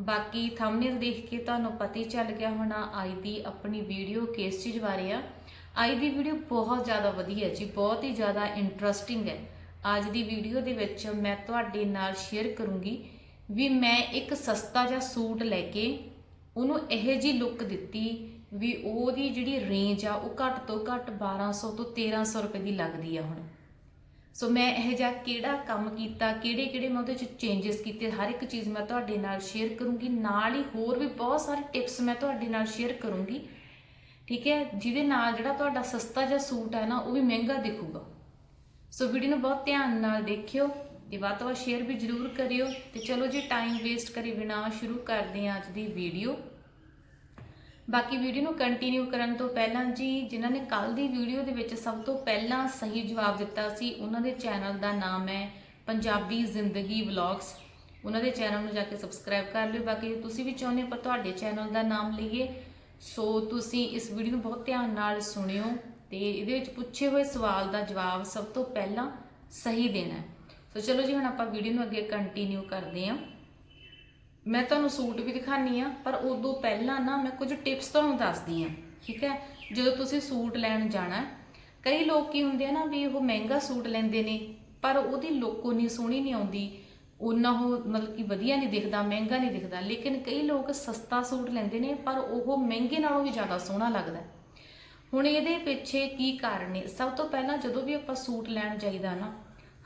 ਬਾਕੀ ਥੰਬਨੇਲ ਦੇਖ ਕੇ ਤੁਹਾਨੂੰ ਪਤਾ ਹੀ ਚੱਲ ਗਿਆ ਹੋਣਾ ਅੱਜ ਦੀ ਆਪਣੀ ਵੀਡੀਓ ਕਿਸ ਚੀਜ਼ ਬਾਰੇ ਆ। ਅੱਜ ਦੀ ਵੀਡੀਓ ਬਹੁਤ ਜ਼ਿਆਦਾ ਵਧੀਆ ਜੀ, ਬਹੁਤ ਹੀ ਜ਼ਿਆਦਾ ਇੰਟਰਸਟਿੰਗ ਹੈ। ਅੱਜ ਦੀ ਵੀਡੀਓ ਦੇ ਵਿੱਚ ਮੈਂ ਤੁਹਾਡੇ ਨਾਲ ਸ਼ੇਅਰ ਕਰੂੰਗੀ ਵੀ ਮੈਂ ਇੱਕ ਸਸਤਾ ਜਿਹਾ ਸੂਟ ਲੈ ਕੇ ਉਹਨੂੰ ਇਹੋ ਜੀ ਲੁੱਕ ਦਿੱਤੀ ਵੀ ਉਹਦੀ ਜਿਹੜੀ ਰੇਂਜ ਆ ਉਹ ਘੱਟ ਤੋਂ ਘੱਟ 1200 ਤੋਂ 1300 ਰੁਪਏ ਦੀ ਲੱਗਦੀ ਆ ਹੁਣ। ਸੋ ਮੈਂ ਇਹ ਜਿਹਾ ਕਿਹੜਾ ਕੰਮ ਕੀਤਾ, ਕਿਹੜੇ ਕਿਹੜੇ ਮੈਂ ਉਹਦੇ ਚ ਚੇਂਜਸ ਕੀਤੇ, ਹਰ ਇੱਕ ਚੀਜ਼ ਮੈਂ ਤੁਹਾਡੇ ਨਾਲ ਸ਼ੇਅਰ ਕਰੂੰਗੀ, ਨਾਲ ਹੀ ਹੋਰ ਵੀ ਬਹੁਤ ਸਾਰੇ ਟਿਪਸ ਮੈਂ ਤੁਹਾਡੇ ਨਾਲ ਸ਼ੇਅਰ ਕਰੂੰਗੀ, ਠੀਕ ਹੈ? ਜਿਹਦੇ ਨਾਲ ਜਿਹੜਾ ਤੁਹਾਡਾ ਸਸਤਾ ਜਿਹਾ ਸੂਟ ਹੈ ਨਾ, ਉਹ ਵੀ ਮਹਿੰਗਾ ਦਿਖੂਗਾ। ਸੋ ਵੀਡੀਓ ਨੂੰ ਬਹੁਤ ਧਿਆਨ ਨਾਲ ਦੇਖਿਓ, ਤੇ ਵੱਧ ਤੋਂ ਵੱਧ ਸ਼ੇਅਰ ਵੀ ਜਰੂਰ ਕਰਿਓ, ਤੇ ਚਲੋ ਜੀ ਟਾਈਮ ਵੇਸਟ ਕਰੀ ਬਿਨਾ ਸ਼ੁਰੂ ਕਰਦੇ ਹਾਂ ਅੱਜ ਦੀ ਵੀਡੀਓ ਬਾਕੀ ਵੀਡੀਓ ਨੂੰ ਕੰਟੀਨਿਊ ਕਰਨ ਤੋਂ ਪਹਿਲਾਂ ਜੀ, ਜਿਨ੍ਹਾਂ ਨੇ ਕੱਲ ਦੀ ਵੀਡੀਓ ਦੇ ਵਿੱਚ ਸਭ ਤੋਂ ਪਹਿਲਾਂ ਸਹੀ ਜਵਾਬ ਦਿੱਤਾ ਸੀ, ਉਹਨਾਂ ਦੇ ਚੈਨਲ ਦਾ ਨਾਮ ਹੈ ਪੰਜਾਬੀ ਜ਼ਿੰਦਗੀ ਵਲੌਗਸ। ਉਹਨਾਂ ਦੇ ਚੈਨਲ ਨੂੰ ਜਾ ਕੇ ਸਬਸਕ੍ਰਾਈਬ ਕਰ ਲਿਓ। ਬਾਕੀ ਤੁਸੀਂ ਵੀ ਚਾਹੁੰਦੇ ਹੋ ਪਰ ਤੁਹਾਡੇ ਚੈਨਲ ਦਾ ਨਾਮ ਲਈਏ, ਸੋ ਤੁਸੀਂ ਇਸ ਵੀਡੀਓ ਨੂੰ ਬਹੁਤ ਧਿਆਨ ਨਾਲ ਸੁਣਿਓ ਤੇ ਇਹਦੇ ਵਿੱਚ ਪੁੱਛੇ ਹੋਏ ਸਵਾਲ ਦਾ ਜਵਾਬ ਸਭ ਤੋਂ ਪਹਿਲਾਂ ਸਹੀ ਦੇਣਾ ਹੈ। ਸੋ ਚਲੋ ਜੀ, ਹੁਣ ਆਪਾਂ ਵੀਡੀਓ ਨੂੰ ਅੱਗੇ ਕੰਟੀਨਿਊ ਕਰਦੇ ਹਾਂ। ਮੈਂ ਤੁਹਾਨੂੰ ਸੂਟ ਵੀ ਦਿਖਾਨੀ ਆ, ਪਰ ਉਦੋਂ ਪਹਿਲਾਂ ਨਾ ਮੈਂ ਕੁਝ ਟਿਪਸ ਤੁਹਾਨੂੰ ਦੱਸਦੀ ਆ, ਠੀਕ ਹੈ? ਜਦੋਂ ਤੁਸੀਂ ਸੂਟ ਲੈਣ ਜਾਣਾ, ਕਈ ਲੋਕ ਕੀ ਹੁੰਦੇ ਆ ਨਾ ਵੀ ਉਹ ਮਹਿੰਗਾ ਸੂਟ ਲੈਂਦੇ ਨੇ, ਪਰ ਉਹਦੀ ਲੁੱਕ ਉਨੀ ਸੋਹਣੀ ਨਹੀਂ ਆਉਂਦੀ, ਉਹਨਾਂ ਉਹ ਮਤਲਬ ਕਿ ਵਧੀਆ ਨਹੀਂ ਦਿਖਦਾ, ਮਹਿੰਗਾ ਨਹੀਂ ਦਿਖਦਾ। ਲੇਕਿਨ ਕਈ ਲੋਕ ਸਸਤਾ ਸੂਟ ਲੈਂਦੇ ਨੇ, ਪਰ ਉਹ ਮਹਿੰਗੇ ਨਾਲੋਂ ਵੀ ਜ਼ਿਆਦਾ ਸੋਹਣਾ ਲੱਗਦਾ। ਹੁਣ ਇਹਦੇ ਪਿੱਛੇ ਕੀ ਕਾਰਨ ਨੇ? ਸਭ ਤੋਂ ਪਹਿਲਾਂ ਜਦੋਂ ਵੀ ਆਪਾਂ ਸੂਟ ਲੈਣ ਜਾਈਦਾ ਨਾ,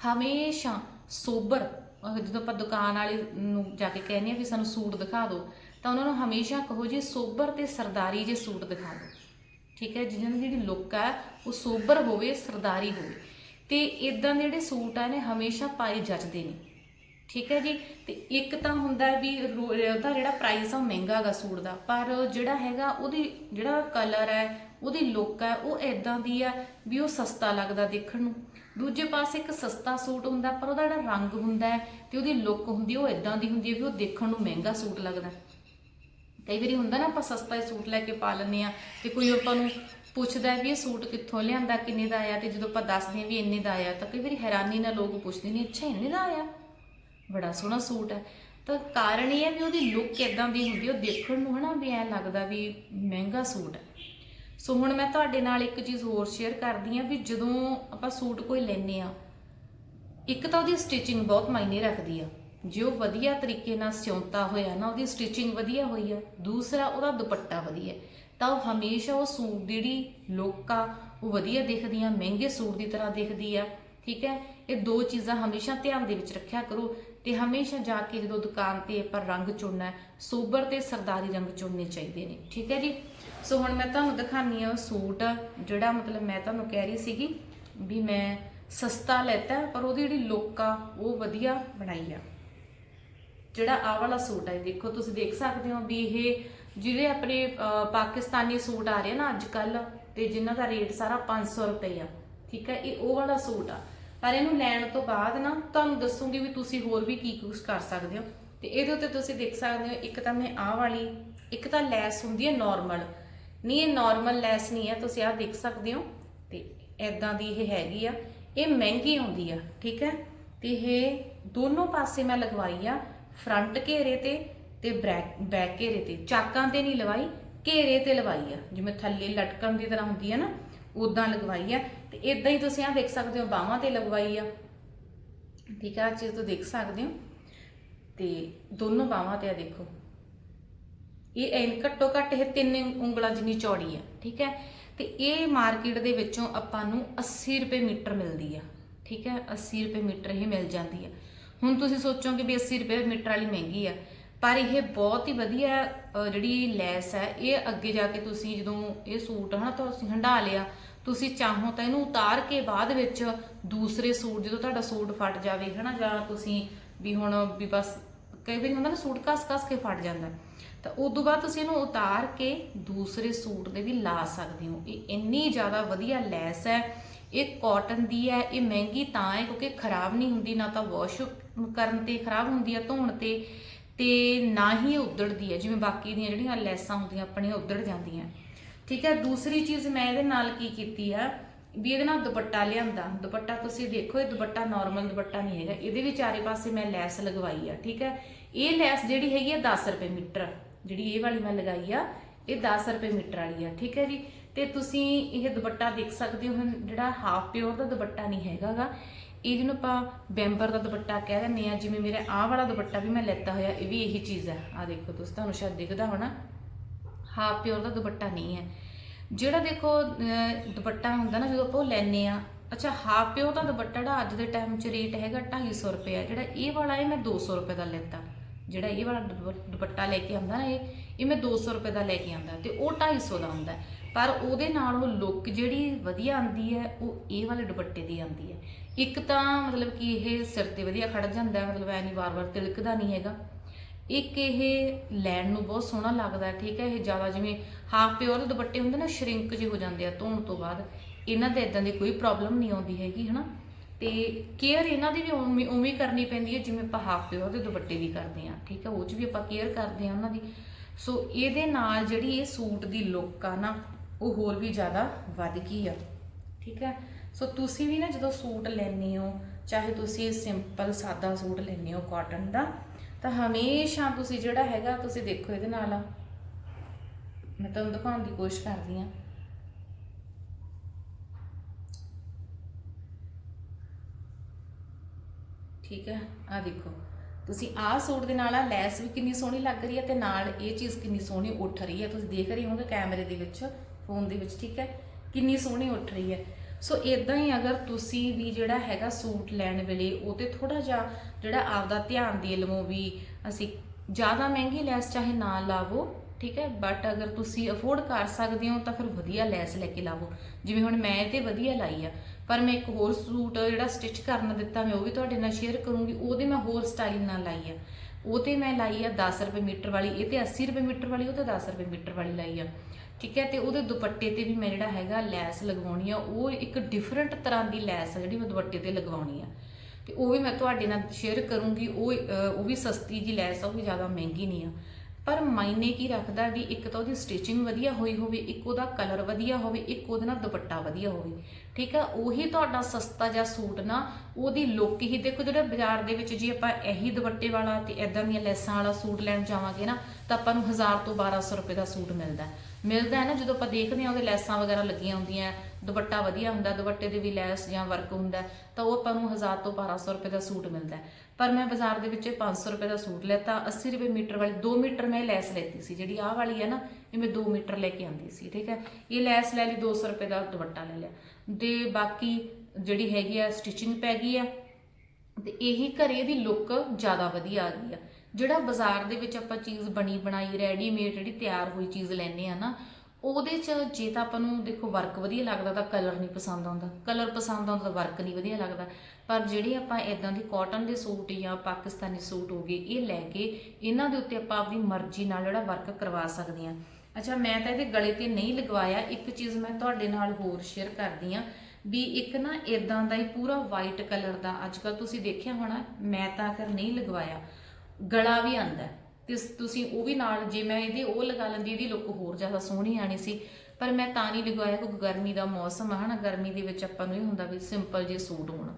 ਹਮੇਸ਼ਾ ਸੋਬਰ ਅਹ ਜਦੋਂ ਆਪਾਂ ਦੁਕਾਨ ਵਾਲੇ ਨੂੰ ਜਾ ਕੇ ਕਹਿੰਦੇ ਆ ਵੀ ਸਾਨੂੰ ਸੂਟ ਦਿਖਾ ਦਿਓ, ਤਾਂ ਉਹਨਾਂ ਨੂੰ ਹਮੇਸ਼ਾ ਕਹੋ ਜੀ ਸੋਬਰ ਤੇ ਸਰਦਾਰੀ ਜੇ ਸੂਟ ਦਿਖਾ ਦਿਓ। ਠੀਕ ਹੈ, ਜਿਹਨਾਂ ਦੀ ਜਿਹੜੀ ਲੁੱਕ ਆ, ਉਹ ਸੋਬਰ ਹੋਵੇ, ਸਰਦਾਰੀ ਹੋਵੇ। ਤੇ ਇਦਾਂ ਦੇ ਜਿਹੜੇ ਸੂਟ ਆ ਨੇ, ਹਮੇਸ਼ਾ ਪਾਏ ਜੱਜਦੇ ਨੇ। ਠੀਕ ਹੈ ਜੀ, ਤੇ ਇੱਕ ਤਾਂ ਹੁੰਦਾ ਵੀ ਰੋ- ਉਹਦਾ ਜਿਹੜਾ ਪ੍ਰਾਈਸ ਆ, ਉਹ ਮਹਿੰਗਾ ਹੈਗਾ ਸੂਟ ਦਾ। ਪਰ ਜਿਹੜਾ ਹੈਗਾ, ਉਹਦੀ ਜਿਹੜਾ ਕਲਰ ਹੈ, ਉਹਦੀ ਲੁੱਕ ਹੈ, ਉਹ ਇਦਾਂ ਦੀ ਆ ਵੀ ਉਹ ਸਸਤਾ ਲੱਗਦਾ ਦੇਖਣ ਨੂੰ। ਦੂਜੇ ਪਾਸੇ ਇੱਕ ਸਸਤਾ ਸੂਟ ਹੁੰਦਾ ਪਰ ਉਹਦਾ ਜਿਹੜਾ ਰੰਗ ਹੁੰਦਾ ਹੈ ਤੇ ਉਹਦੀ ਲੁੱਕ ਹੁੰਦੀ ਉਹ ਇਦਾਂ ਦੀ ਹੁੰਦੀ ਹੈ ਵੀ ਉਹ ਦੇਖਣ ਨੂੰ ਮਹਿੰਗਾ ਸੂਟ ਲੱਗਦਾ ਕਈ ਵਾਰੀ ਹੁੰਦਾ ਨਾ ਆਪਾਂ ਸਸਤਾ ਹੀ ਸੂਟ ਲੈ ਕੇ ਪਾ ਲੈਂਦੇ ਆ ਤੇ ਕੋਈ ਆਪਾਂ ਨੂੰ ਪੁੱਛਦਾ ਵੀ ਇਹ ਸੂਟ ਕਿੱਥੋਂ ਲਿਆਂਦਾ, ਕਿੰਨੇ ਦਾ ਆਇਆ ਤੇ ਜਦੋਂ ਆਪਾਂ ਦੱਸਦੇ ਹਾਂ ਵੀ ਇੰਨੇ ਦਾ ਆਇਆ, ਤਾਂ ਕਈ ਵਾਰੀ ਹੈਰਾਨੀ ਨਾਲ ਲੋਕ ਪੁੱਛਦੇ ਨੇ, ਅੱਛਾ, ਇੰਨੇ ਦਾ ਆਇਆ? ਬੜਾ ਸੋਹਣਾ ਸੂਟ ਹੈ। ਤਾਂ ਕਾਰਨ ਇਹ ਹੈ ਵੀ ਉਹਦੀ ਲੁੱਕ ਇਦਾਂ ਦੀ ਹੁੰਦੀ ਉਹ ਦੇਖਣ ਨੂੰ ਹਨਾ ਵੀ ਐ ਲੱਗਦਾ ਵੀ ਮਹਿੰਗਾ ਸੂਟ ਹੈ। ਸੋ ਹੁਣ ਮੈਂ ਤੁਹਾਡੇ ਨਾਲ ਇੱਕ ਚੀਜ਼ ਹੋਰ ਸ਼ੇਅਰ ਕਰਦੀ ਹਾਂ ਵੀ ਜਦੋਂ ਆਪਾਂ ਸੂਟ ਕੋਈ ਲੈਨੇ ਆ ਇੱਕ ਤਾਂ ਉਹਦੀ ਸਟਿਚਿੰਗ ਬਹੁਤ ਮਾਇਨੇ ਰੱਖਦੀ ਆ। ਜੇ ਉਹ ਵਧੀਆ ਤਰੀਕੇ ਨਾਲ ਸਿਉਂਤਾ ਹੋਇਆ ਨਾ, ਉਹਦੀ ਸਟਿਚਿੰਗ ਵਧੀਆ ਹੋਈ ਆ, ਦੂਸਰਾ ਉਹਦਾ ਦੁਪੱਟਾ ਵਧੀਆ, ਤਾਂ ਉਹ ਹਮੇਸ਼ਾ ਉਹ ਸੂਟ ਦੀ ਜਿਹੜੀ ਲੁੱਕ ਆ, ਉਹ ਵਧੀਆ ਦਿਖਦੀ ਆ, ਮਹਿੰਗੇ ਸੂਟ ਦੀ ਤਰ੍ਹਾਂ ਦਿਖਦੀ ਆ, ਠੀਕ ਹੈ? ਇਹ ਦੋ ਚੀਜ਼ਾਂ ਹਮੇਸ਼ਾ ਧਿਆਨ ਦੇ ਵਿੱਚ ਰੱਖਿਆ ਕਰੋ। ਤੇ ਹਮੇਸ਼ਾ ਜਾ ਕੇ ਜਦੋਂ ਦੁਕਾਨ ਤੇ ਆਪਾਂ ਰੰਗ ਚੁਣਨਾ ਹੈ, ਸੋਬਰ ਤੇ ਸਰਦਾਰੀ ਰੰਗ ਚੁਣਨੇ ਚਾਹੀਦੇ ਨੇ। ਠੀਕ ਹੈ ਜੀ? ਸੋ ਹੁਣ ਮੈਂ ਤੁਹਾਨੂੰ ਦਿਖਾਨੀ ਆ ਉਹ ਸੂਟ, ਜਿਹੜਾ ਮਤਲਬ ਮੈਂ ਤੁਹਾਨੂੰ ਕਹਿ ਰਹੀ ਸੀਗੀ ਵੀ ਮੈਂ ਸਸਤਾ ਲੈਤਾ, ਪਰ ਉਹਦੀ ਜਿਹੜੀ ਲੁੱਕ ਆ, ਉਹ ਵਧੀਆ ਬਣਾਈ ਆ। ਜਿਹੜਾ ਆਹ ਵਾਲਾ ਸੂਟ ਹੈ ਦੇਖੋ, ਤੁਸੀਂ ਦੇਖ ਸਕਦੇ ਹੋ ਵੀ ਇਹ ਜਿਹੜੇ ਆਪਣੇ ਪਾਕਿਸਤਾਨੀ ਸੂਟ ਆ ਰਹੇ ਨਾ ਅੱਜ ਕੱਲ ਤੇ ਜਿਨ੍ਹਾਂ ਦਾ ਰੇਟ ਸਾਰਾ 500 ਰੁਪਏ ਆ। ਠੀਕ ਹੈ, ਇਹ ਉਹ ਵਾਲਾ ਸੂਟ ਆ। ਪਰ ਇਹਨੂੰ ਲੈਣ ਤੋਂ ਬਾਅਦ ਨਾ ਤੁਹਾਨੂੰ ਦੱਸੂਗੀ ਵੀ ਤੁਸੀਂ ਹੋਰ ਵੀ ਕੀ ਕੁਝ ਕਰ ਸਕਦੇ ਹੋ। ਤੇ ਇਹਦੇ ਉੱਤੇ ਤੁਸੀਂ ਦੇਖ ਸਕਦੇ ਹੋ, ਇੱਕ ਤਾਂ ਮੈਂ ਆਹ ਵਾਲੀ, ਇੱਕ ਤਾਂ ਲੈਸ ਹੁੰਦੀ ਹੈ ਨਾਰਮਲ ਨਹੀਂ, ਇਹ ਨਾਰਮਲ ਲੈਸ ਨਹੀਂ ਹੈ, ਤੁਸੀਂ ਆਹ ਦੇਖ ਸਕਦੇ ਹੋ। ਤੇ ਐਦਾਂ ਦੀ ਇਹ ਹੈਗੀ ਆ। ਇਹ ਮਹਿੰਗੀ ਹੁੰਦੀ ਆ, ਠੀਕ ਹੈ? ਤੇ ਇਹ ਦੋਨੋਂ ਪਾਸੇ ਮੈਂ ਲਗਵਾਈ ਆ ਫਰੰਟ ਘੇਰੇ ਤੇ ਤੇ ਬੈਕ ਬੈਕ ਘੇਰੇ ਤੇ। ਚਾਕਾਂ ਤੇ ਨਹੀਂ ਲਵਾਈ, ਘੇਰੇ ਤੇ ਲਵਾਈ ਆ। ਜਿਵੇਂ ਥੱਲੇ ਲਟਕਣ ਦੀ ਤਰ੍ਹਾਂ ਹੁੰਦੀ ਆ ਨਾ। ਉਦਾਂ ਲਗਵਾਈ ਆ ਤੇ ਇਦਾਂ ਹੀ ਤੁਸੀਂ ਆ ਦੇਖ ਸਕਦੇ ਹੋ, ਬਾਹਾਂ ਤੇ ਲਗਵਾਈ ਆ। ਠੀਕ ਆ, ਆਹ ਚੀਜ਼ ਤੋਂ ਦੇਖ ਸਕਦੇ ਹੋ। ਤੇ ਦੋਨੋਂ ਬਾਹਾਂ ਤੇ ਆ ਦੇਖੋ। ਇਹ ਐਨ ਘੱਟੋ ਘੱਟ ਇਹ ਤਿੰਨ ਉਂਗਲਾਂ ਜਿੰਨੀ ਚੌੜੀ ਆ, ਠੀਕ ਹੈ ਤੇ ਇਹ ਮਾਰਕੀਟ ਦੇ ਵਿੱਚੋਂ ਆਪਾਂ ਨੂੰ 80 ਰੁਪਏ ਮੀਟਰ ਮਿਲਦੀ ਆ, ਠੀਕ ਹੈ 80 ਰੁਪਏ ਮੀਟਰ ਇਹ ਮਿਲ ਜਾਂਦੀ ਆ। ਹੁਣ ਤੁਸੀਂ ਸੋਚੋਗੇ ਵੀ 80 ਰੁਪਏ ਮੀਟਰ ਵਾਲੀ ਮਹਿੰਗੀ ਆ, ਪਰ ਇਹ ਬਹੁਤ ਹੀ ਵਧੀਆ ਜਿਹੜੀ ਲੈਸ ਹੈ ਇਹ ਅੱਗੇ ਜਾ ਕੇ ਤੁਸੀਂ ਜਦੋਂ ਇਹ ਸੂਟ ਹਨਾ ਤੁਸੀਂ ਹੰਡਾ ਲਿਆ ਤੁਸੀਂ ਚਾਹੋ ਤਾਂ ਇਹਨੂੰ ਉਤਾਰ ਕੇ ਬਾਅਦ ਵਿੱਚ ਦੂਸਰੇ ਸੂਟ, ਜਦੋਂ ਤੁਹਾਡਾ ਸੂਟ ਫਟ ਜਾਵੇ, ਹਨਾ, ਜਾਂ ਤੁਸੀਂ ਵੀ ਹੁਣ ਵੀ ਬਸ ਕਈ ਵਾਰੀ ਹੁੰਦਾ ਨਾ ਸੂਟ ਕਸ ਕਸ ਕੇ ਫਟ ਜਾਂਦਾ। ਤਾਂ ਉਸ ਤੋਂ ਬਾਅਦ ਤੁਸੀਂ ਇਹਨੂੰ ਉਤਾਰ ਕੇ ਦੂਸਰੇ ਸੂਟ ਦੇ ਵੀ ਲਾ ਸਕਦੇ ਹੋ। ਇਹ ਇੰਨੀ ਜ਼ਿਆਦਾ ਵਧੀਆ ਲੈਸ ਹੈ, ਇਹ ਕਾਟਨ ਦੀ ਹੈ, ਇਹ ਮਹਿੰਗੀ ਤਾਂ ਹੈ, ਕਿਉਂਕਿ ਖਰਾਬ ਨਹੀਂ ਹੁੰਦੀ, ਨਾ ਤਾਂ ਵਾਸ਼ ਕਰਨ ਤੇ ਖਰਾਬ ਹੁੰਦੀ ਹੈ, ਧੋਣ ਤੇ ਤੇ ਨਾ ਹੀ ਇਹ ਹੈ, ਜਿਵੇਂ ਬਾਕੀ ਦੀਆਂ ਜਿਹੜੀਆਂ ਲੈਸਾਂ ਹੁੰਦੀਆਂ, ਆਪਣੀਆਂ ਉੱਧੜ ਜਾਂਦੀਆਂ। ਠੀਕ ਹੈ, ਦੂਸਰੀ ਚੀਜ਼ ਮੈਂ ਇਹਦੇ ਨਾਲ ਕੀ ਕੀਤੀ ਆ, ਵੀ ਇਹਦੇ ਨਾਲ ਦੁਪੱਟਾ ਲਿਆਂਦਾ। ਦੁਪੱਟਾ ਤੁਸੀਂ ਦੇਖੋ, ਇਹ ਦੁਪੱਟਾ ਨਾਰਮਲ ਦੁਪੱਟਾ ਨਹੀਂ ਹੈਗਾ। ਇਹਦੇ ਵੀ ਚਾਰੇ ਪਾਸੇ ਮੈਂ ਲੈਸ ਲਗਵਾਈ ਆ, ਠੀਕ ਹੈ। ਇਹ ਲੈਸ ਜਿਹੜੀ ਹੈਗੀ ਆ 10 ਰੁਪਏ ਮੀਟਰ, ਜਿਹੜੀ ਇਹ ਵਾਲੀ ਮੈਂ ਲਗਾਈ ਆ, ਇਹ 10 ਰੁਪਏ ਮੀਟਰ ਵਾਲੀ ਆ, ਠੀਕ ਹੈ ਜੀ। ਤੇ ਤੁਸੀਂ ਇਹ ਦੁਪੱਟਾ ਦੇਖ ਸਕਦੇ ਹੋ, ਹੁਣ ਜਿਹੜਾ ਹਾਫ ਪਿਓਰ ਦਾ ਦੁਪੱਟਾ ਨਹੀਂ ਹੈਗਾਗਾ। ਇਹ ਜਿਹਨੂੰ ਆਪਾਂ ਬੈਂਬਰ ਦਾ ਦੁਪੱਟਾ ਕਹਿ ਦਿੰਦੇ ਆ, ਜਿਵੇਂ ਮੇਰੇ ਆਹ ਵਾਲਾ ਦੁਪੱਟਾ ਵੀ ਮੈਂ ਲੈਤਾ ਹੋਇਆ, ਇਹ ਵੀ ਇਹੀ ਚੀਜ਼ ਹੈ ਆ ਦੇਖੋ ਤੁਸੀਂ ਤੁਹਾਨੂੰ ਸ਼ਾਇਦ ਦਿਖਦਾ ਹੋਣਾ। ਹਾਫ ਪਿਓਰ ਦਾ ਦੁਪੱਟਾ ਨਹੀਂ ਹੈ। ਜਿਹੜਾ ਦੇਖੋ ਦੁਪੱਟਾ ਹੁੰਦਾ ਨਾ, ਜਦੋਂ ਆਪਾਂ ਉਹ ਲੈਨੇ ਆ ਅੱਛਾ ਹਾਫ ਪਿਓਰ ਦਾ ਦੁਪੱਟਾ ਜਿਹੜਾ ਅੱਜ ਦੇ ਟਾਈਮ 'ਚ ਰੇਟ ਹੈਗਾ 250 ਰੁਪਏ ਜਿਹੜਾ ਇਹ ਵਾਲਾ ਹੈ ਮੈਂ 200 ਰੁਪਏ ਦਾ ਲੈਤਾ। ਜਿਹੜਾ ਇਹ ਵਾਲਾ ਦੁਪ- ਦੁਪੱਟਾ ਲੈ ਕੇ ਆਉਂਦਾ ਨਾ ਇਹ ਇਹ ਮੈਂ 200 ਰੁਪਏ ਦਾ ਲੈ ਕੇ ਆਉਂਦਾ। ਤੇ ਉਹ 250 ਦਾ ਹੁੰਦਾ। ਪਰ ਉਹਦੇ ਨਾਲ ਉਹ ਲੁੱਕ ਜਿਹੜੀ ਵਧੀਆ ਆਂਦੀ ਹੈ, ਉਹ ਇਹ ਵਾਲੇ ਦੁਪੱਟੇ ਦੀ ਆਂਦੀ ਹੈ। ਇੱਕ ਤਾਂ ਮਤਲਬ ਕਿ ਇਹ ਸਿਰ ਤੇ ਵਧੀਆ ਖੜ ਜਾਂਦਾ, ਮਤਲਬ ਐ ਨਹੀਂ ਵਾਰ-ਵਾਰ ਤਿਲਕਦਾ ਨਹੀਂ ਹੈਗਾ। ਇੱਕ ਇਹ ਲੈਣ ਨੂੰ ਬਹੁਤ ਸੋਹਣਾ ਲੱਗਦਾ ਠੀਕ ਹੈ, ਇਹ ਜ਼ਿਆਦਾ ਜਿਵੇਂ ਹਾਫ ਪਿਓਰ ਦੇ ਦੁਪੱਟੇ ਹੁੰਦੇ ਨਾ ਸ਼ਰਿੰਕ ਜਿਹੇ ਹੋ ਜਾਂਦੇ ਆ ਧੋਣ ਤੋਂ ਬਾਅਦ, ਇਹਨਾਂ ਤੇ ਇਦਾਂ ਦੀ ਕੋਈ ਪ੍ਰੋਬਲਮ ਨਹੀਂ ਆਉਂਦੀ ਹੈਗੀ, ਹਨਾ? ਤੇ ਕੇਅਰ ਇਹਨਾਂ ਦੀ ਵੀ ਉਵੇਂ ਉਵੇਂ ਕਰਨੀ ਪੈਂਦੀ ਹੈ, ਜਿਵੇਂ ਆਪਾਂ ਹਾਫ ਪਿਓਰ ਦੇ ਦੁਪੱਟੇ ਦੀ ਕਰਦੇ ਆ ਠੀਕ ਹੈ, ਉਹ 'ਚ ਵੀ ਆਪਾਂ ਕੇਅਰ ਕਰਦੇ ਆ ਉਹਨਾਂ ਦੀ। ਸੋ ਇਹਦੇ ਨਾਲ ਜਿਹੜੀ ਇਹ ਸੂਟ ਦੀ ਲੁੱਕ ਆ ਨਾ, ਉਹ ਹੋਰ ਵੀ ਜ਼ਿਆਦਾ ਵੱਧ ਗਈ ਆ, ਠੀਕ ਹੈ? ਸੋ ਤੁਸੀਂ ਵੀ ਨਾ ਜਦੋਂ ਸੂਟ ਲੈਣੇ ਹੋ, ਚਾਹੇ ਤੁਸੀਂ ਸਿੰਪਲ ਸਾਦਾ ਸੂਟ ਲੈਣੇ ਹੋ ਕਾਟਨ ਦਾ ਤਾਂ ਹਮੇਸ਼ਾ ਤੁਸੀਂ ਜਿਹੜਾ ਹੈਗਾ, ਤੁਸੀਂ ਦੇਖੋ ਇਹਦੇ ਨਾਲ ਮੈਂ ਤੁਹਾਨੂੰ ਦਿਖਾਉਣ ਦੀ ਕੋਸ਼ਿਸ਼ ਕਰਦੀ ਆ ਠੀਕ ਹੈ ਆ ਦੇਖੋ। ਤੁਸੀਂ ਆਹ ਸੂਟ ਦੇ ਨਾਲ ਆ, ਲੈਸ ਵੀ ਕਿੰਨੀ ਸੋਹਣੀ ਲੱਗ ਰਹੀ ਹੈ ਤੇ ਨਾਲ ਇਹ ਚੀਜ਼ ਕਿੰਨੀ ਸੋਹਣੀ ਉੱਠ ਰਹੀ ਹੈ। ਤੁਸੀਂ ਦੇਖ ਰਹੇ ਹੋਗੇ ਕੈਮਰੇ ਦੇ ਵਿੱਚ, ਫੋਨ ਦੇ ਵਿੱਚ, ਠੀਕ ਹੈ। ਕਿੰਨੀ ਸੋਹਣੀ ਉੱਠ ਰਹੀ ਹੈ। ਸੋ ਇਦਾਂ ਹੀ ਅਗਰ ਤੁਸੀਂ ਵੀ ਜਿਹੜਾ ਹੈਗਾ ਸੂਟ ਲੈਣ ਵੇਲੇ ਉਹ ਤੇ ਥੋੜਾ ਜਿਹਾ ਜਿਹੜਾ ਆਪਦਾ ਧਿਆਨ ਦੇ ਲਵੋ ਵੀ ਅਸੀਂ ਜ਼ਿਆਦਾ ਮਹਿੰਗੀ ਲੈਸ ਚਾਹੇ ਨਾ ਲਾਵੋ, ਠੀਕ ਹੈ? ਬਟ ਅਗਰ ਤੁਸੀਂ ਅਫੋਰਡ ਕਰ ਸਕਦੇ ਹੋ ਤਾਂ ਫਿਰ ਵਧੀਆ ਲੈਸ ਲੈ ਕੇ ਲਾਵੋ। ਜਿਵੇਂ ਹੁਣ ਮੈਂ ਇਹ ਤੇ ਵਧੀਆ ਲਾਈ ਆ, ਪਰ ਮੈਂ ਇੱਕ ਹੋਰ ਸੂਟ ਜਿਹੜਾ ਸਟਿਚ ਕਰਨ ਦਿੱਤਾ, ਮੈਂ ਉਹ ਵੀ ਤੁਹਾਡੇ ਨਾਲ ਸ਼ੇਅਰ ਕਰੂੰਗੀ, ਉਹਦੇ ਮੈਂ ਹੋਰ ਸਟਾਈਲ ਨਾਲ ਲਾਈ ਆ। ਉਹ ਤੇ ਮੈਂ ਲਾਈ ਆ 10 ਰੁਪਏ ਮੀਟਰ ਵਾਲੀ, ਇਹ ਤੇ 80 ਰੁਪਏ ਮੀਟਰ ਵਾਲੀ, ਉਹ ਤੇ 10 ਰੁਪਏ ਮੀਟਰ ਵਾਲੀ ਲਾਈ ਆ। ਠੀਕ ਹੈ, ਤੇ ਉਹਦੇ ਦੁਪੱਟੇ ਤੇ ਵੀ ਮੈਂ ਜਿਹੜਾ ਹੈਗਾ ਲੈਸ ਲਗਵਾਉਣੀ ਆ, ਉਹ ਇੱਕ ਡਿਫਰੈਂਟ ਤਰ੍ਹਾਂ ਦੀ ਲੈਸ ਆ ਜਿਹੜੀ ਮੈਂ ਦੁਪੱਟੇ ਤੇ ਲਗਵਾਉਣੀ ਆ। ਤੇ ਉਹ ਵੀ ਮੈਂ ਤੁਹਾਡੇ ਨਾਲ ਸ਼ੇਅਰ ਕਰੂੰਗੀ, ਉਹ ਉਹ ਵੀ ਸਸਤੀ ਜੀ ਲੈਸ ਆ, ਉਹ ਵੀ ਜ਼ਿਆਦਾ ਮਹਿੰਗੀ ਨਹੀਂ ਆ। ਪਰ ਮਾਇਨੇ ਕੀ ਰੱਖਦਾ ਵੀ ਇੱਕ ਤਾਂ ਉਹਦੀ ਸਟਿਚਿੰਗ ਵਧੀਆ ਹੋਈ ਹੋਵੇ, ਇੱਕ ਉਹਦਾ ਕਲਰ ਵਧੀਆ ਹੋਵੇ, ਇੱਕ ਉਹਦੇ ਨਾਲ ਦੁਪੱਟਾ ਵਧੀਆ ਹੋਵੇ। ਠੀਕ ਆ, ਉਹੀ ਤੁਹਾਡਾ ਸਸਤਾ ਜਿਹਾ ਸੂਟ ਨਾ, ਉਹਦੀ ਲੁੱਕ ਹੀ ਦੇਖੋ, ਜਿਹੜਾ ਬਾਜ਼ਾਰ ਦੇ ਵਿੱਚ ਜੇ ਆਪਾਂ ਇਹੀ ਦੁਪੱਟੇ ਵਾਲਾ ਤੇ ਇਦਾਂ ਦੀਆਂ ਲੈਸਾਂ ਵਾਲਾ ਸੂਟ ਲੈਣ ਜਾਵਾਂਗੇ ਨਾ, ਤਾਂ ਆਪਾਂ ਨੂੰ 1000 ਤੋਂ 1200 ਰੁਪਏ ਦਾ ਸੂਟ ਮਿਲਦਾ। ਹੈ। ਮਿਲਦਾ ਹੈ ਨਾ, ਜਦੋਂ ਆਪਾਂ ਦੇਖਦੇ ਹਾਂ ਉਹਦੇ ਲੈਸਾਂ ਵਗੈਰਾ ਲੱਗੀਆਂ ਹੁੰਦੀਆਂ, ਦੁਪੱਟਾ ਵਧੀਆ ਹੁੰਦਾ, ਦੁਪੱਟੇ ਦੇ ਵੀ ਲੈਸ ਜਾਂ ਵਰਕ ਹੁੰਦਾ, ਤਾਂ ਉਹ ਆਪਾਂ ਨੂੰ 1000 ਤੋਂ 1200 ਰੁਪਏ ਦਾ ਸੂਟ ਮਿਲਦਾ ਪਰ ਮੈਂ ਬਾਜ਼ਾਰ ਦੇ ਵਿੱਚ 500 ਰੁਪਏ ਦਾ ਸੂਟ ਲੈਤਾ 80 ਰੁਪਏ ਮੀਟਰ ਵਾਲੀ 2 ਮੀਟਰ ਮੈਂ ਲੈਸ ਲੈਤੀ ਸੀ, ਜਿਹੜੀ ਆਹ ਵਾਲੀ ਹੈ ਨਾ, ਇਹ ਮੈਂ 2 ਮੀਟਰ ਲੈ ਕੇ ਆਂਦੀ ਸੀ, ਠੀਕ ਹੈ। ਇਹ ਲੈਸ ਲੈ ਲਈ 200 ਰੁਪਏ ਦਾ ਦੁਪੱਟਾ ਲੈ ਲਿਆ। ਦੇ ਬਾਕੀ ਜਿਹੜੀ ਹੈਗੀ ਆ ਸਟਿਚਿੰਗ ਪੈ ਗਈ ਆ, ਤੇ ਇਹੀ ਘਰੇ ਦੀ ਲੁੱਕ ਜ਼ਿਆਦਾ ਵਧੀਆ ਆ ਗਈ ਆ। ਜਿਹੜਾ ਬਾਜ਼ਾਰ ਦੇ ਵਿੱਚ ਆਪਾਂ ਚੀਜ਼ ਬਣੀ ਬਣਾਈ ਰੈਡੀਮੇਡ ਜਿਹੜੀ ਤਿਆਰ ਹੋਈ ਚੀਜ਼ ਲੈਨੇ ਆ ਨਾ, ਉਹਦੇ 'ਚ ਜੇ ਤਾਂ ਆਪਾਂ ਨੂੰ ਦੇਖੋ ਵਰਕ ਵਧੀਆ ਲੱਗਦਾ ਤਾਂ ਕਲਰ ਨਹੀਂ ਪਸੰਦ ਆਉਂਦਾ। ਕਲਰ ਪਸੰਦ ਆਉਂਦਾ ਤਾਂ ਵਰਕ ਨਹੀਂ ਵਧੀਆ ਲੱਗਦਾ। ਪਰ ਜਿਹੜੇ ਆਪਾਂ ਇਦਾਂ ਦੀ ਕਾਟਨ ਦੇ ਸੂਟ ਜਾਂ ਪਾਕਿਸਤਾਨੀ ਸੂਟ ਹੋ ਗਏ, ਇਹ ਲੈ ਕੇ ਇਹਨਾਂ ਦੇ ਉੱਤੇ ਆਪਾਂ ਆਪਣੀ ਮਰਜ਼ੀ ਨਾਲ ਜਿਹੜਾ ਵਰਕ ਕਰਵਾ ਸਕਦੇ ਆ। ਅੱਛਾ, ਮੈਂ ਤਾਂ ਇਹਦੇ ਗਲੇ ਤੇ ਨਹੀਂ ਲਗਵਾਇਆ, ਇੱਕ ਚੀਜ਼ ਮੈਂ ਤੁਹਾਡੇ ਨਾਲ ਹੋਰ ਸ਼ੇਅਰ ਕਰਦੀ ਆ ਵੀ ਇੱਕ ਨਾ ਇਦਾਂ ਦਾ ਹੀ ਪੂਰਾ ਵਾਈਟ ਕਲਰ ਦਾ, ਅੱਜ ਕੱਲ ਤੁਸੀਂ ਦੇਖਿਆ ਹੋਣਾ, ਮੈਂ ਤਾਂ ਕਰ ਨਹੀਂ ਲਗਵਾਇਆ। ਗਲਾ ਵੀ ਆਂਦਾ ਤੇ ਤੁਸੀਂ ਉਹ ਵੀ ਨਾਲ, ਜੇ ਮੈਂ ਇਹਦੇ ਉਹ ਲਗਾ ਲੈਂਦੀ ਇਹਦੀ ਲੁੱਕ ਹੋਰ ਜ਼ਿਆਦਾ ਸੋਹਣੀ ਆਣੀ ਸੀ। ਪਰ ਮੈਂ ਤਾਂ ਨਹੀਂ ਲਗਵਾਇਆ ਕਿਉਂਕਿ ਗਰਮੀ ਦਾ ਮੌਸਮ ਆ ਨਾ ਗਰਮੀ ਦੇ ਵਿੱਚ ਆਪਾਂ ਨੂੰ ਇਹ ਹੁੰਦਾ ਵੀ ਸਿੰਪਲ ਜੇ ਸੂਟ ਹੋਣ।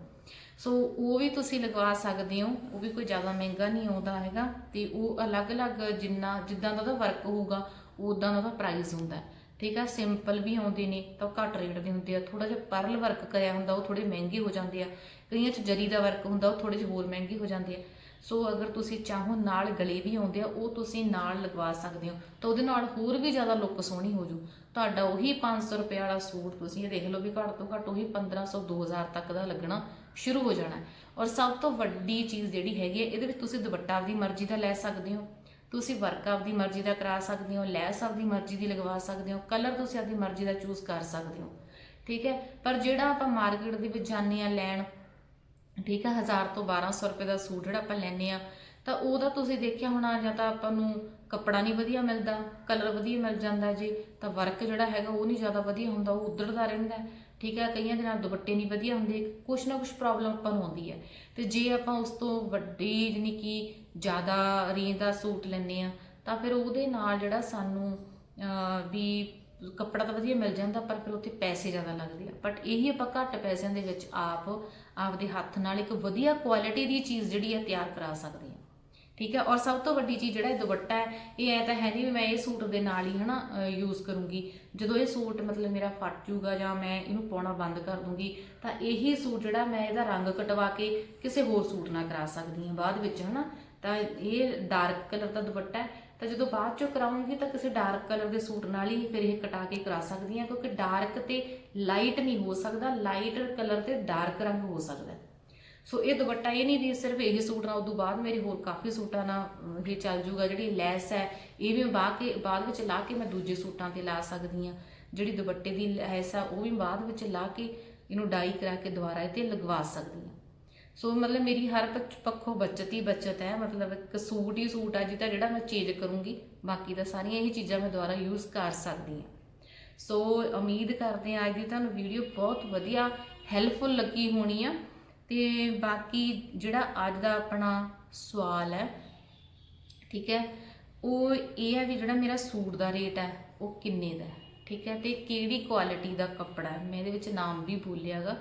ਸੋ ਉਹ ਵੀ ਤੁਸੀਂ ਲਗਵਾ ਸਕਦੇ ਹੋ, ਉਹ ਵੀ ਕੋਈ ਜ਼ਿਆਦਾ ਮਹਿੰਗਾ ਨਹੀਂ ਆਉਂਦਾ ਹੈਗਾ। ਤੇ ਉਹ ਅਲੱਗ-ਅਲੱਗ ਜਿੰਨਾ, ਜਿੱਦਾਂ ਦਾ ਉਹਦਾ ਵਰਕ ਹੋਊਗਾ ਉਦਾਂ ਦਾ ਉਹਦਾ ਪ੍ਰਾਈਸ ਹੁੰਦਾ ਠੀਕ ਆ ਸਿੰਪਲ ਵੀ ਆਉਂਦੇ ਨੇ, ਤਾਂ ਉਹ ਘੱਟ ਰੇਟ ਦੇ ਹੁੰਦੇ ਆ। ਥੋੜਾ ਜਿਹਾ ਪਰਲ ਵਰਕ ਕਰਿਆ ਹੁੰਦਾ, ਉਹ ਥੋੜੇ ਮਹਿੰਗੇ ਹੋ ਜਾਂਦੇ ਆ। ਕਈਆਂ 'ਚ ਜਰੀ ਦਾ ਵਰਕ ਹੁੰਦਾ, ਉਹ ਥੋੜੇ ਜਿਹੇ ਹੋਰ ਮਹਿੰਗੇ ਹੋ ਜਾਂਦੇ ਆ। ਸੋ ਅਗਰ ਤੁਸੀਂ ਚਾਹੋ ਨਾਲ ਗਲੇ ਵੀ ਆਉਂਦੇ ਆ, ਉਹ ਤੁਸੀਂ ਨਾਲ ਲਗਵਾ ਸਕਦੇ ਹੋ। ਤਾਂ ਉਹਦੇ ਨਾਲ ਹੋਰ ਵੀ ਜ਼ਿਆਦਾ ਲੁੱਕ ਸੋਹਣੀ ਹੋ ਜੂ। ਤੁਹਾਡਾ ਉਹੀ 500 ਰੁਪਏ ਵਾਲਾ ਸੂਟ ਤੁਸੀਂ ਇਹ ਦੇਖ ਲਓ ਵੀ ਘੱਟ ਤੋਂ ਘੱਟ ਉਹੀ 1500 2000 ਤੱਕ ਦਾ ਲੱਗਣਾ ਸ਼ੁਰੂ ਹੋ ਜਾਣਾ। ਔਰ ਸਭ ਤੋਂ ਵੱਡੀ ਚੀਜ਼ ਜਿਹੜੀ ਹੈਗੀ ਹੈ ਇਹਦੇ ਵਿੱਚ ਤੁਸੀਂ ਦੁਪੱਟਾ ਆਪਦੀ ਮਰਜ਼ੀ ਦਾ ਲੈ ਸਕਦੇ ਹੋ। ਤੁਸੀਂ ਵਰਕ ਆਪਦੀ ਮਰਜ਼ੀ ਦਾ ਕਰਾ ਸਕਦੇ ਹੋ, ਲੈਸ ਆਪਦੀ ਮਰਜ਼ੀ ਦੀ ਲਗਵਾ ਸਕਦੇ ਹੋ, ਕਲਰ ਤੁਸੀਂ ਆਪਦੀ ਮਰਜ਼ੀ ਦਾ ਚੂਜ਼ ਕਰ ਸਕਦੇ ਹੋ। ਠੀਕ ਹੈ? ਪਰ ਜਿਹੜਾ ਆਪਾਂ ਮਾਰਕੀਟ ਦੇ ਵਿੱਚ ਜਾਂਦੇ ਆ ਲੈਣ ਠੀਕ ਆ 1000 ਤੋਂ 1200 ਰੁਪਏ ਦਾ ਸੂਟ ਜਿਹੜਾ ਆਪਾਂ ਲੈਨੇ ਆ ਤਾਂ ਉਹਦਾ ਤੁਸੀਂ ਦੇਖਿਆ ਹੋਣਾ, ਜਾਂ ਤਾਂ ਆਪਾਂ ਨੂੰ ਕੱਪੜਾ ਨਹੀਂ ਵਧੀਆ ਮਿਲਦਾ ਕਲਰ ਵਧੀਆ ਮਿਲ ਜਾਂਦਾ ਜੀ, ਤਾਂ ਵਰਕ ਜਿਹੜਾ ਹੈਗਾ ਉਹ ਨਹੀਂ ਜ਼ਿਆਦਾ ਵਧੀਆ ਹੁੰਦਾ, ਉਹ ਉਧੜਦਾ ਰਹਿੰਦਾ ਠੀਕ ਹੈ ਕਈਆਂ ਦੇ ਨਾਲ ਦੁਪੱਟੇ ਨਹੀਂ ਵਧੀਆ ਹੁੰਦੇ, ਕੁਛ ਨਾ ਕੁਛ ਪ੍ਰੋਬਲਮ ਆਪਾਂ ਨੂੰ ਆਉਂਦੀ ਹੈ। ਤੇ ਜੇ ਆਪਾਂ ਉਸ ਤੋਂ ਵੱਡੀ ਜਾਣੀ ਕਿ ਜ਼ਿਆਦਾ ਰੇਂਜ ਦਾ ਸੂਟ ਲੈਂਦੇ ਆ ਤਾਂ ਫਿਰ ਉਹਦੇ ਨਾਲ ਜਿਹੜਾ ਸਾਨੂੰ ਵੀ ਕੱਪੜਾ ਤਾਂ ਵਧੀਆ ਮਿਲ ਜਾਂਦਾ, ਪਰ ਫਿਰ ਉੱਥੇ ਪੈਸੇ ਜ਼ਿਆਦਾ ਲੱਗਦੇ ਆ। ਬਟ ਇਹੀ ਆਪਾਂ ਘੱਟ ਪੈਸਿਆਂ ਦੇ ਵਿੱਚ ਆਪ ਆਪਦੇ ਹੱਥ ਨਾਲ ਇੱਕ ਵਧੀਆ ਕੁਆਲਿਟੀ ਦੀ ਚੀਜ਼ ਜਿਹੜੀ ਹੈ ਤਿਆਰ ਕਰਾ ਸਕਦੇ ਆ ਠੀਕ ਹੈ? ਔਰ ਸਭ ਤੋਂ ਵੱਡੀ ਚੀਜ਼ ਜਿਹੜਾ ਇਹ ਦੁਪੱਟਾ ਹੈ, ਇਹ ਐ ਤਾਂ ਹੈ ਨਹੀਂ ਵੀ ਮੈਂ ਇਹ ਸੂਟ ਦੇ ਨਾਲ ਹੀ ਹਨਾ ਯੂਜ਼ ਕਰੂੰਗੀ। ਜਦੋਂ ਇਹ ਸੂਟ ਮਤਲਬ ਮੇਰਾ ਫਟ ਜੂਗਾ ਜਾਂ ਮੈਂ ਇਹਨੂੰ ਪਾਉਣਾ ਬੰਦ ਕਰ ਦੂੰਗੀ, ਤਾਂ ਇਹੀ ਸੂਟ ਜਿਹੜਾ ਮੈਂ ਇਹਦਾ ਰੰਗ ਕਟਵਾ ਕੇ ਕਿਸੇ ਹੋਰ ਸੂਟ ਨਾਲ ਕਰਾ ਸਕਦੀ ਹਾਂ ਬਾਅਦ ਵਿੱਚ, ਹਨਾ? ਤਾਂ ਇਹ ਡਾਰਕ ਕਲਰ ਦਾ ਦੁਪੱਟਾ ਹੈ। ਤਾਂ ਜਦੋਂ ਬਾਅਦ ਚੋਂ ਕਰਾਉਂਗੀ ਤਾਂ ਕਿਸੇ ਡਾਰਕ ਕਲਰ ਦੇ ਸੂਟ ਨਾਲ ਹੀ ਫਿਰ ਇਹ ਕਟਾ ਕੇ ਕਰਾ ਸਕਦੀ ਹਾਂ, ਕਿਉਂਕਿ ਡਾਰਕ ਤੇ ਲਾਈਟ ਨਹੀਂ ਹੋ ਸਕਦਾ, ਲਾਈਟ ਕਲਰ ਤੇ ਡਾਰਕ ਰੰਗ ਹੋ ਸਕਦਾ ਸੋ ਇਹ ਦੁਪੱਟਾ ਇਹ ਨਹੀਂ ਵੀ ਸਿਰਫ ਇਹ ਸੂਟ ਨਾਲ ਉਦੋਂ ਬਾਅਦ ਮੇਰੇ ਹੋਰ ਕਾਫੀ ਸੂਟਾਂ ਨਾਲ ਇਹ ਚੱਲ ਜੂਗਾ, ਜਿਹੜੀ ਲੈਸ ਹੈ, ਇਹ ਵੀ ਬਾਅਦ ਕੇ, ਬਾਅਦ ਵਿੱਚ ਲਾ ਕੇ ਮੈਂ ਦੂਜੇ ਸੂਟਾਂ ਤੇ ਲਾ ਸਕਦੀ ਹਾਂ। ਜਿਹੜੀ ਦੁਪੱਟੇ ਦੀ ਲੈਸ ਆ, ਉਹ ਵੀ ਬਾਅਦ ਵਿੱਚ ਲਾ ਕੇ ਇਹਨੂੰ ਡਾਈ ਕਰਾ ਕੇ ਦੁਬਾਰਾ ਇਹ ਤੇ ਲਗਵਾ ਸਕਦੀ ਹਾਂ। ਸੋ ਮਤਲਬ ਮੇਰੀ ਹਰ ਪੱਖ- ਪੱਖੋਂ ਬਚਤ ਹੀ ਬਚਤ ਹੈ, ਮਤਲਬ ਇੱਕ ਸੂਟ ਹੀ ਸੂਟ ਆ, ਜਿਹਦਾ ਜਿਹੜਾ ਮੈਂ ਚੇਂਜ ਕਰੂੰਗੀ, ਬਾਕੀ ਤਾਂ ਸਾਰੀਆਂ ਇਹ ਚੀਜ਼ਾਂ ਮੈਂ ਦੁਬਾਰਾ ਯੂਜ਼ ਕਰ ਸਕਦੀ ਹਾਂ। ਸੋ ਉਮੀਦ ਕਰਦੇ ਹਾਂ ਅੱਜ ਦੀ ਤੁਹਾਨੂੰ ਵੀਡੀਓ ਬਹੁਤ ਵਧੀਆ ਹੈਲਪਫੁਲ ਲੱਗੀ ਹੋਣੀ ਆ। ਤੇ ਬਾਕੀ ਜਿਹੜਾ ਅੱਜ ਦਾ ਆਪਣਾ ਸਵਾਲ ਹੈ, ਠੀਕ ਹੈ, ਉਹ ਇਹ ਹੈ ਵੀ ਜਿਹੜਾ ਮੇਰਾ ਸੂਟ ਦਾ ਰੇਟ ਹੈ, ਉਹ ਕਿੰਨੇ ਦਾ ਹੈ? ਠੀਕ ਹੈ, ਤੇ ਕਿਹੜੀ ਕੁਆਲਿਟੀ ਦਾ ਕੱਪੜਾ ਹੈ? ਮੈਂ ਇਹਦੇ ਵਿੱਚ ਨਾਮ ਵੀ ਭੁੱਲਿਆਗਾ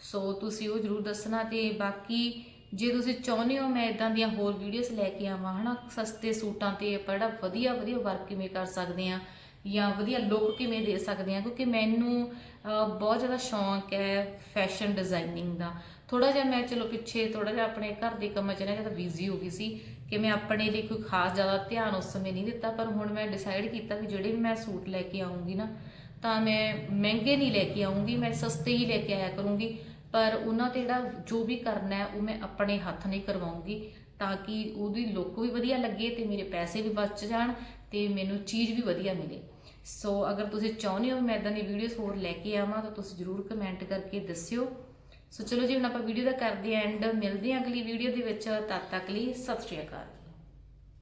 ਸੋ ਤੁਸੀਂ ਉਹ ਜਰੂਰ ਦੱਸਣਾ ਤੇ ਬਾਕੀ ਜੇ ਤੁਸੀਂ ਚਾਹੁੰਦੇ ਹੋ ਮੈਂ ਇਦਾਂ ਦੀਆਂ ਹੋਰ ਵੀਡੀਓਜ਼ ਲੈ ਕੇ ਆਵਾਂ, ਹਨਾ, ਸਸਤੇ ਸੂਟਾਂ ਤੇ ਆਪਾਂ ਜਿਹੜਾ ਵਧੀਆ ਵਧੀਆ ਵਰਕ ਕਿਵੇਂ ਕਰ ਸਕਦੇ ਆ ਜਾਂ ਵਧੀਆ ਲੁੱਕ ਕਿਵੇਂ ਦੇ ਸਕਦੇ ਆ ਕਿਉਂਕਿ ਮੈਨੂੰ ਬਹੁਤ ਜ਼ਿਆਦਾ ਸ਼ੌਂਕ ਹੈ ਫੈਸ਼ਨ ਡਿਜ਼ਾਈਨਿੰਗ ਦਾ। ਥੋੜਾ ਜਿਹਾ ਮੈਂ, ਚਲੋ ਪਿੱਛੇ ਥੋੜਾ ਜਿਹਾ ਆਪਣੇ ਘਰ ਦੇ ਕੰਮਾਂ 'ਚ ਨਾ ਜ਼ਿਆਦਾ ਬਿਜ਼ੀ ਹੋ ਗਈ ਸੀ ਕਿ ਮੈਂ ਆਪਣੇ ਲਈ ਕੋਈ ਖਾਸ ਜ਼ਿਆਦਾ ਧਿਆਨ ਉਸ ਸਮੇਂ ਨਹੀਂ ਦਿੱਤਾ, ਪਰ ਹੁਣ ਮੈਂ ਡਿਸਾਈਡ ਕੀਤਾ ਵੀ ਜਿਹੜੇ ਵੀ ਮੈਂ ਸੂਟ ਲੈ ਕੇ ਆਉਂਗੀ ਨਾ, ਤਾਂ ਮੈਂ ਮਹਿੰਗੇ ਨਹੀਂ ਲੈ ਕੇ ਆਉਂਗੀ, ਮੈਂ ਸਸਤੇ ਹੀ ਲੈ ਕੇ ਆਇਆ ਕਰੂੰਗੀ। ਪਰ ਉਹਨਾਂ ਤੇ ਜਿਹੜਾ ਜੋ ਵੀ ਕਰਨਾ ਹੈ, ਉਹ ਮੈਂ ਆਪਣੇ ਹੱਥ ਨਹੀਂ ਕਰਵਾਉਂਗੀ, ਤਾਂ ਕਿ ਉਹਦੀ ਲੁੱਕ ਵੀ ਵਧੀਆ ਲੱਗੇ ਤੇ ਮੇਰੇ ਪੈਸੇ ਵੀ ਬਚ ਜਾਣ ਤੇ ਮੈਨੂੰ ਚੀਜ਼ ਵੀ ਵਧੀਆ ਮਿਲੇ। ਸੋ ਅਗਰ ਤੁਸੀਂ ਚਾਹੁੰਦੇ ਹੋ ਮੈਂ ਇਦਾਂ ਦੀ ਵੀਡੀਓਜ਼ ਹੋਰ ਲੈ ਕੇ ਆਵਾਂ, ਤਾਂ ਤੁਸੀਂ ਜਰੂਰ ਕਮੈਂਟ ਕਰਕੇ ਦੱਸਿਓ। ਸੋ ਚਲੋ ਜੀ, ਹੁਣ ਆਪਾਂ ਵੀਡੀਓ ਦਾ ਕਰਦੇ ਐਂਡ ਮਿਲਦੇ ਹਾਂ ਅਗਲੀ ਵੀਡੀਓ ਦੇ ਵਿੱਚ। ਤਦ ਤੱਕ ਲਈ ਸਤਿ ਸ਼੍ਰੀ ਅਕਾਲ।